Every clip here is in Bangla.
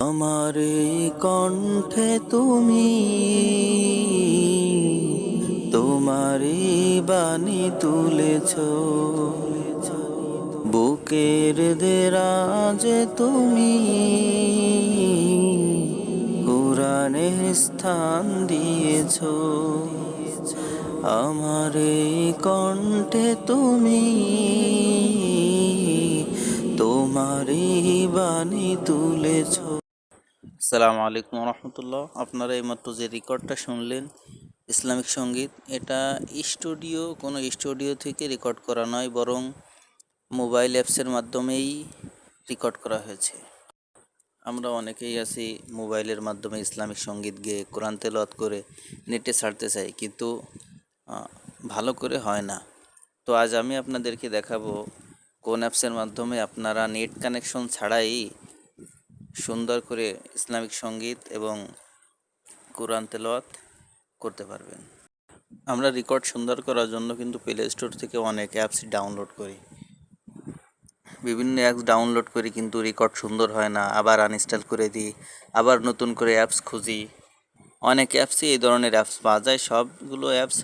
আমার কণ্ঠে তুমি, তোমারই বাণী তুলেছ। বুকের দেরাজ তুমি, কোরআনে স্থান দিয়েছ। আমার কণ্ঠে তুমি, তোমারই বাণী তুলেছ। আসসালামু আলাইকুম রহমতুল্লাহ আপনারা এইমাত্র যে রেকর্ডটা শুনলেন, ইসলামিক সংগীত, এটা স্টুডিও, কোনো স্টুডিও থেকে রেকর্ড করা নয়, বরং মোবাইল অ্যাপসের মাধ্যমেই রেকর্ড করা হয়েছে। আমরা অনেকেই আছি মোবাইলের মাধ্যমে ইসলামিক সংগীত গেয়ে কোরআন তেলাওয়াত করে নেটে ছাড়তে চাই, কিন্তু ভালো করে হয় না। তো আজ আমি আপনাদেরকে দেখাবো কোন অ্যাপসের মাধ্যমে আপনারা নেট কানেকশন ছাড়াই সুন্দর করে ইসলামিক সংগীত এবং কোরআন তেলাওয়াত করতে পারবেন। আমরা রেকর্ড সুন্দর করার জন্য কিন্তু প্লে স্টোর থেকে অনেক অ্যাপস ডাউনলোড করি। বিভিন্ন অ্যাপস ডাউনলোড করি কিন্তু রেকর্ড সুন্দর হয় না, আবার আনইনস্টল করে দিই, আবার নতুন করে অ্যাপস খুঁজি। অনেক অ্যাপসই এই ধরনের অ্যাপস পাওয়া যায়, সবগুলো অ্যাপস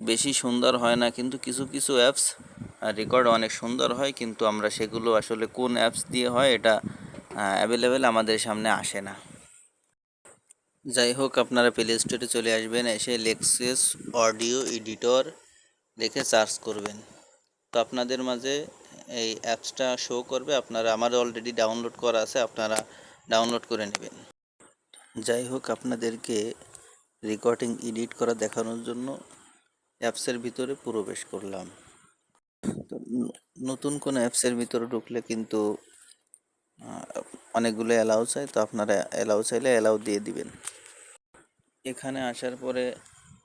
বেশি সুন্দর হয় না, কিন্তু কিছু কিছু অ্যাপস রেকর্ড অনেক সুন্দর হয়, কিন্তু আমরা সেগুলো আসলে কোন অ্যাপস দিয়ে হয়, এটা অ্যাভেলেবেল আমাদের সামনে আসে না। যাই হোক, আপনারা প্লে স্টোরে চলে আসবেন, এসে লেক্সেস অডিও এডিটর লিখে সার্চ করবেন। তো আপনাদের মাঝে এই অ্যাপসটা শো করবে, আপনারা আমার অলরেডি ডাউনলোড করা আছে, আপনারা ডাউনলোড করে নেবেন। যাই হোক, আপনাদেরকে রেকর্ডিং এডিট করা দেখানোর জন্য অ্যাপসের ভিতরে প্রবেশ করলাম। তো নতুন কোনো অ্যাপসের ভিতরে ঢুকলে কিন্তু অনেকগুলো অ্যালাউ চাই, তো আপনারা অ্যালাউ চাইলে অ্যালাউ দিয়ে দিবেন। এখানে আসার পরে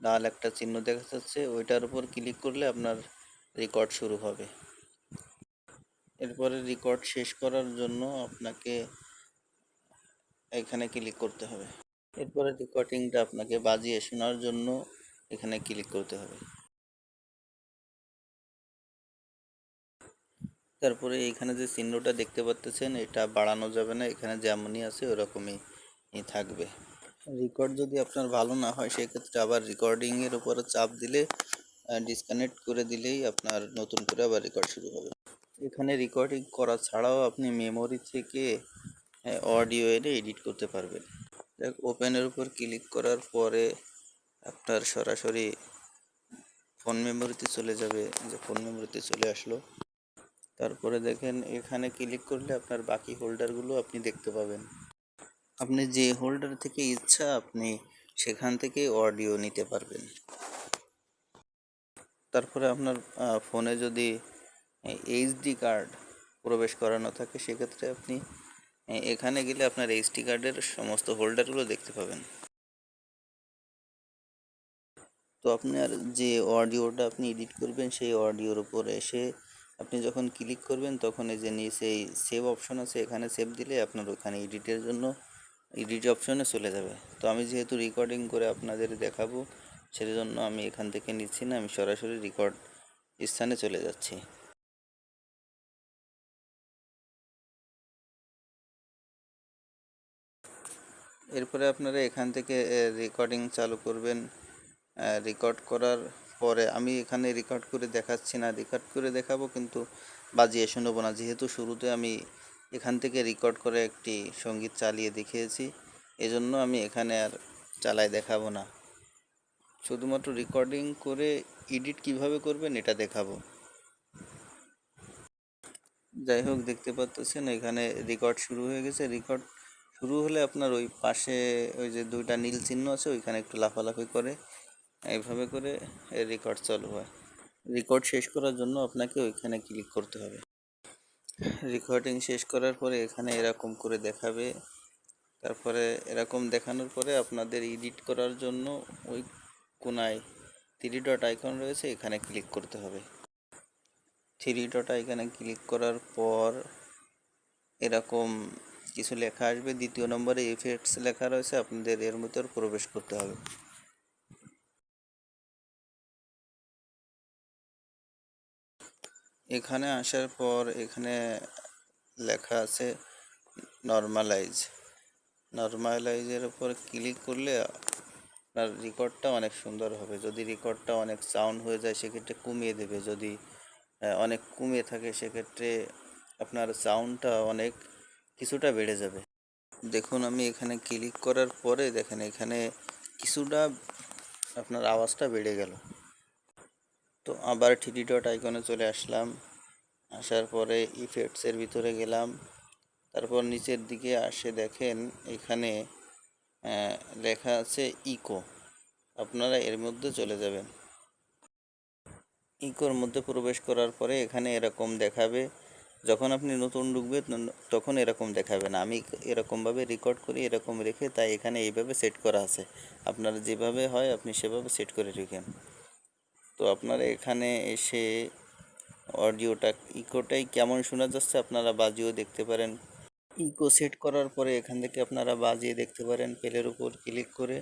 লাল একটা চিহ্ন দেখা যাচ্ছে, ওইটার উপর ক্লিক করলে আপনার রেকর্ড শুরু হবে। এরপরে রেকর্ড শেষ করার জন্য আপনাকে এখানে ক্লিক করতে হবে। এরপরে রেকর্ডিংটা আপনাকে বাজিয়ে শোনার জন্য এখানে ক্লিক করতে হবে। তারপরে এখানে যে চিহ্নটা দেখতে পাচ্ছেন এটা বাড়ানো যাবে না, এখানে যেমনই আছে ওরকমই থাকবে। রেকর্ড যদি আপনার ভালো না হয়, সেক্ষেত্রে আবার রেকর্ডিংয়ের উপরে চাপ দিলে ডিসকানেক্ট করে দিলেই আপনার নতুন করে আবার রেকর্ড শুরু হবে। এখানে রেকর্ডিং করা ছাড়াও আপনি মেমোরি থেকে অডিও এনে এডিট করতে পারবেন। দেখ ওপেনের উপর ক্লিক করার পরে আপনার সরাসরি ফোন মেমোরিতে চলে যাবে, যে ফোন মেমোরিতে চলে আসলো। তারপরে দেখেন এখানে ক্লিক করলে আপনার বাকি হোল্ডারগুলো আপনি দেখতে পাবেন। আপনি যে হোল্ডার থেকে ইচ্ছা আপনি সেখান থেকে অডিও নিতে পারবেন। তারপরে আপনার ফোনে যদি এইচডি কার্ড প্রবেশ করানো থাকে, সেক্ষেত্রে আপনি এখানে গেলে আপনার এইচডি কার্ডের সমস্ত হোল্ডারগুলো দেখতে পাবেন। তো আপনার যে অডিওটা আপনি এডিট করবেন, সেই অডিওর উপর এসে আপনি যখন ক্লিক করবেন, তখন এই যে নিচে এই সেভ অপশন আছে, এখানে সেভ দিলে আপনার ওখানে এডিটের জন্য এডিট অপশনে চলে যাবে। তো আমি যেহেতু রেকর্ডিং করে আপনাদের দেখাবো, সেজন্য আমি এখান থেকে নিচ্ছি না, আমি সরাসরি রেকর্ড স্থানে চলে যাচ্ছি। এরপরে আপনারা এখান থেকে রেকর্ডিং চালু করবেন। রেকর্ড করার পরে আমি এখানে রেকর্ড করে দেখাচ্ছি না। রেকর্ড করে দেখাবো কিন্তু বাজিয়ে শোনাবো না। যেহেতু শুরুতে আমি এখান থেকে রেকর্ড করে একটি সংগীত চালিয়ে দেখিয়েছি, এজন্য আমি এখানে আর চালায় দেখাবো না। শুধুমাত্র রেকর্ডিং করে এডিট কীভাবে করবেন এটা দেখাবো। যাই হোক, দেখতে পাচ্ছেন এখানে রেকর্ড শুরু হয়ে গেছে। রেকর্ড শুরু হলে আপনার ওই পাশে ওই যে দুইটা নীল চিহ্ন আছে, ওইখানে একটু লাফালাফি করে এইভাবে করে এর রেকর্ড চালু হয়। রেকর্ড শেষ করার জন্য আপনাকে ওইখানে ক্লিক করতে হবে। রেকর্ডিং শেষ করার পরে এখানে এরকম করে দেখাবে। তারপরে এরকম দেখানোর পরে আপনাদের এডিট করার জন্য ওই কোনায় থ্রি ডট আইকন রয়েছে, এখানে ক্লিক করতে হবে। থ্রি ডট আইকনে ক্লিক করার পর এরকম কিছু লেখা আসবে। দ্বিতীয় নম্বরে এফেক্টস লেখা রয়েছে, আপনাদের এর ভিতর প্রবেশ করতে হবে। এখানে আসার পর এখানে লেখা আছে নর্মালাইজ নর্মালাইজের উপর ক্লিক করলে আপনার রেকর্ডটা অনেক সুন্দর হবে। যদি রেকর্ডটা অনেক সাউন্ড হয়ে যায়, সেক্ষেত্রে কমিয়ে দেবে। যদি অনেক কমিয়ে থাকে, সেক্ষেত্রে আপনার সাউন্ডটা অনেক কিছুটা বেড়ে যাবে। দেখুন, আমি এখানে ক্লিক করার পরে দেখেন, এখানে কিছুটা আপনার আওয়াজটা বেড়ে গেল। তো আবার থ্রি ডট আইকনে চলে আসলাম। আসার পরে ইফেক্টসের ভিতরে গেলাম। তারপর নিচের দিকে আসে দেখেন, এখানে লেখা আছে ইকো আপনারা এর মধ্যে চলে যাবেন। ইকোর মধ্যে প্রবেশ করার পরে এখানে এরকম দেখাবে। যখন আপনি নতুন ঢুকবেন তখন এরকম দেখাবে না। আমি এরকমভাবে রেকর্ড করি, এরকম রেখে তাই এখানে এইভাবে সেট করা আছে। আপনার যেভাবে হয়, আপনি সেভাবে সেট করে রেখেন। তো আপনারা এখানে এসে অডিওটা ইকোটাই কেমন শোনা যাচ্ছে আপনারা বাজিয়েও দেখতে পারেন। ইকো সেট করার পরে এখান থেকে আপনারা বাজিয়ে দেখতে পারেন পেলের উপর ক্লিক করে।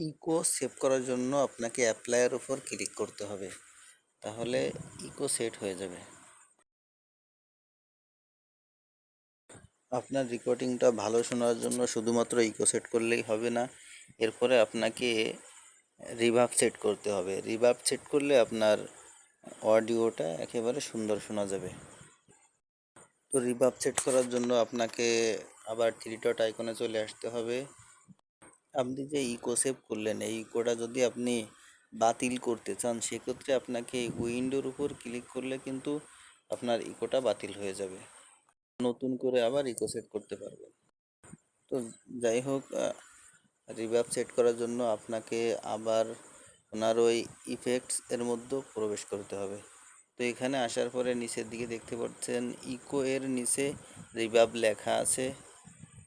ইকো সেভ করার জন্য আপনাকে অ্যাপ্লাইয়ের উপর ক্লিক করতে হবে। তাহলে ইকো সেট হয়ে যাবে। আপনার রেকর্ডিংটা ভালো শোনার জন্য শুধুমাত্র ইকো সেট করলেই হবে না। এরপরে আপনাকে রিভাব সেট করতে হবে। রিভাব সেট করলে আপনার অডিওটা একেবারে সুন্দর শোনা যাবে। তো রিভাব সেট করার জন্য আপনাকে আবার থ্রি ডট আইকনে চলে আসতে হবে। আপনি যে ইকো সেভ করলেন, এই ইকোটা যদি আপনি বাতিল করতে চান, সেক্ষেত্রে আপনাকে উইন্ডোর উপর ক্লিক করলে কিন্তু আপনার ইকোটা বাতিল হয়ে যাবে। নতুন করে আবার ইকো সেট করতে পারবেন। তো যাই হোক রিভাব সেট করার জন্য আপনাকে আবার ওনার ওই ইফেক্টস এর মধ্যেও প্রবেশ করতে হবে। তো এখানে আসার পরে নিচের দিকে দেখতে পাচ্ছেন ইকো এর নিচে রিভাব লেখা আছে।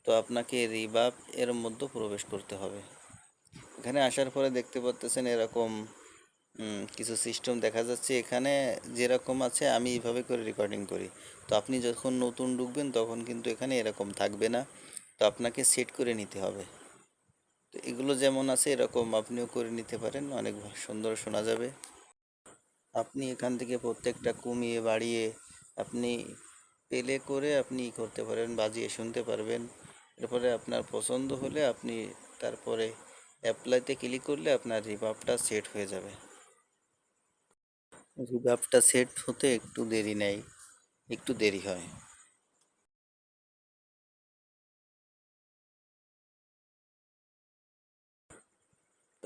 তো আপনাকে রিভাব এর মধ্যে প্রবেশ করতে হবে। এখানে আসার পরে দেখতে পাচ্ছেন এরকম কিছু সিস্টেম দেখা যাচ্ছে। এখানে যেরকম আছে আমি এইভাবে করে রেকর্ডিং করি। তো আপনি যখন নতুন ঢুকবেন তখন কিন্তু এখানে এরকম থাকবে না। তো আপনাকে সেট করে নিতে হবে। তো এগুলো যেমন আছে, এরকম আপনিও করে নিতে পারেন, অনেক সুন্দর শোনা যাবে। আপনি এখান থেকে প্রত্যেকটা কমিয়ে বাড়িয়ে আপনি পেলে করে আপনি করতে পারেন, বাজিয়ে শুনতে পারবেন। এরপরে আপনার পছন্দ হলে আপনি তারপরে অ্যাপ্লাইতে ক্লিক করলে আপনার রিভাবটা সেট হয়ে যাবে। রিভাবটা সেট হতে একটু দেরি নেয় একটু দেরি হয়।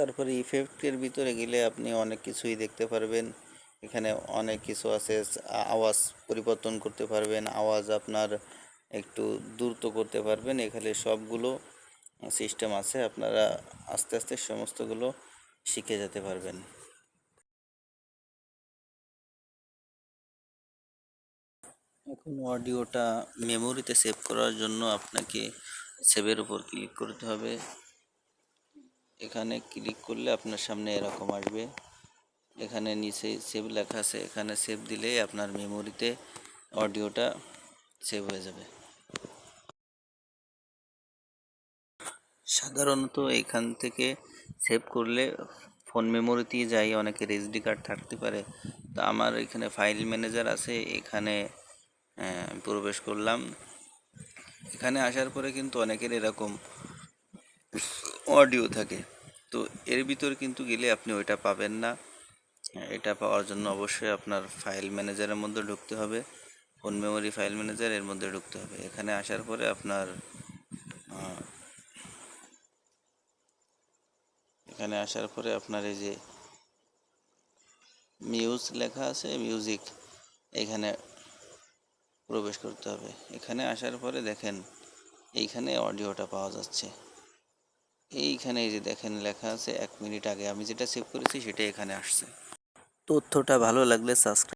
তারপরে ইফেক্টের ভিতরে গেলে আপনি অনেক কিছুই দেখতে পারবেন। এখানে অনেক কিছু আছে, আওয়াজ পরিবর্তন করতে পারবেন, আওয়াজ আপনার একটু দ্রুত করতে পারবেন। এখানে সবগুলো সিস্টেম আছে, আপনারা আস্তে আস্তে সমস্তগুলো শিখে যেতে পারবেন। এখন অডিওটা মেমোরিতে সেভ করার জন্য আপনাকে সেভের উপর ক্লিক করতে হবে। এখানে ক্লিক করলে আপনার সামনে এরকম আসবে। এখানে নিচে সেভ লেখা আছে। এখানে সেভ দিলেই আপনার মেমোরিতে অডিওটা সেভ হয়ে যাবে। সাধারণত এখান থেকে সেভ করলে ফোন মেমোরিতেই যাই অনেকের এসডি কার্ড থাকতে পারে। তো আমার এখানে ফাইল ম্যানেজার আছে। এখানে প্রবেশ করলাম। এখানে আসার পরে কিন্তু অনেকের এরকম অডিও থাকে। তো এর ভিতর কিন্তু গেলে আপনি ওইটা পাবেন না। এটা পাওয়ার জন্য অবশ্যই আপনার ফাইল ম্যানেজারের মধ্যে ঢুকতে হবে। ফোন মেমোরি ফাইল ম্যানেজার এর মধ্যে ঢুকতে হবে। এখানে আসার পরে আপনার এখানে আসার পরে আপনার এই যে মিউজ লেখা আছে মিউজিক এখানে প্রবেশ করতে হবে। এখানে আসার পরে দেখেন, এইখানে অডিওটা পাওয়া যাচ্ছে। এইখানে এই যে দেখেন, লেখা আছে, এক মিনিট আগে আমি যেটা সেভ করেছি সেটা এখানে আসছে। তথ্যটা ভালো লাগলে সাবস্ক্রাইব